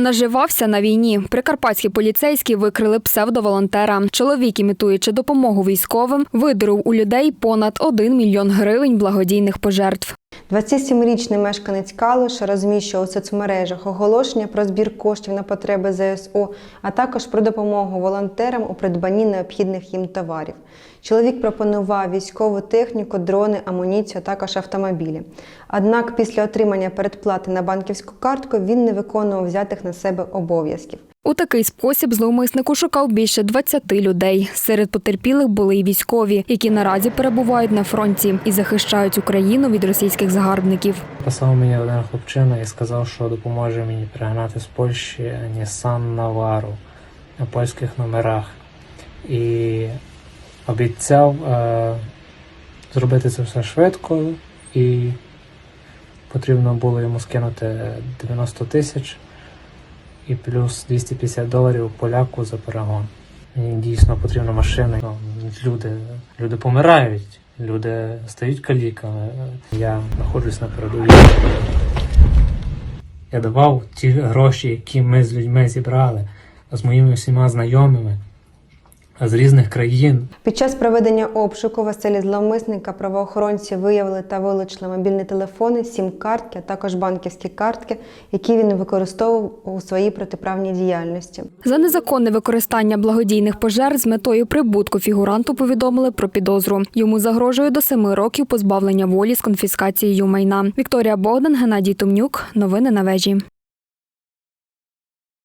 Наживався на війні. Прикарпатські поліцейські викрили псевдоволонтера. Чоловік, імітуючи допомогу військовим, видурив у людей понад 1 мільйон гривень благодійних пожертв. 27-річний мешканець Калуша розміщував у соцмережах оголошення про збір коштів на потреби ЗСУ, а також про допомогу волонтерам у придбанні необхідних їм товарів. Чоловік пропонував військову техніку, дрони, амуніцію, а також автомобілі. Однак після отримання передплати на банківську картку він не виконував взятих на себе обов'язків. У такий спосіб зловмисник ушукав більше 20 людей. Серед потерпілих були й військові, які наразі перебувають на фронті і захищають Україну від російських загарбників. Писав мені один хлопчина і сказав, що допоможе мені перегнати з Польщі Nissan Navara на польських номерах. І обіцяв е, зробити це все швидко, і потрібно було йому скинути 90 тисяч і плюс 250 доларів поляку за перегон. Мені дійсно потрібна машина. Ну, люди, люди помирають, люди стають каліками. Я знаходжусь на передовій. Я давав ті гроші, які ми з людьми зібрали, з моїми всіма знайомими з різних країн. Під час проведення обшуку в оселі зловмисника правоохоронці виявили та вилучили мобільні телефони, сім-картки, а також банківські картки, які він використовував у своїй протиправній діяльності. За незаконне використання благодійних пожертв з метою прибутку фігуранту повідомили про підозру. Йому загрожує до семи років позбавлення волі з конфіскацією майна. Вікторія Богдан, Геннадій Тумнюк. Новини на вежі.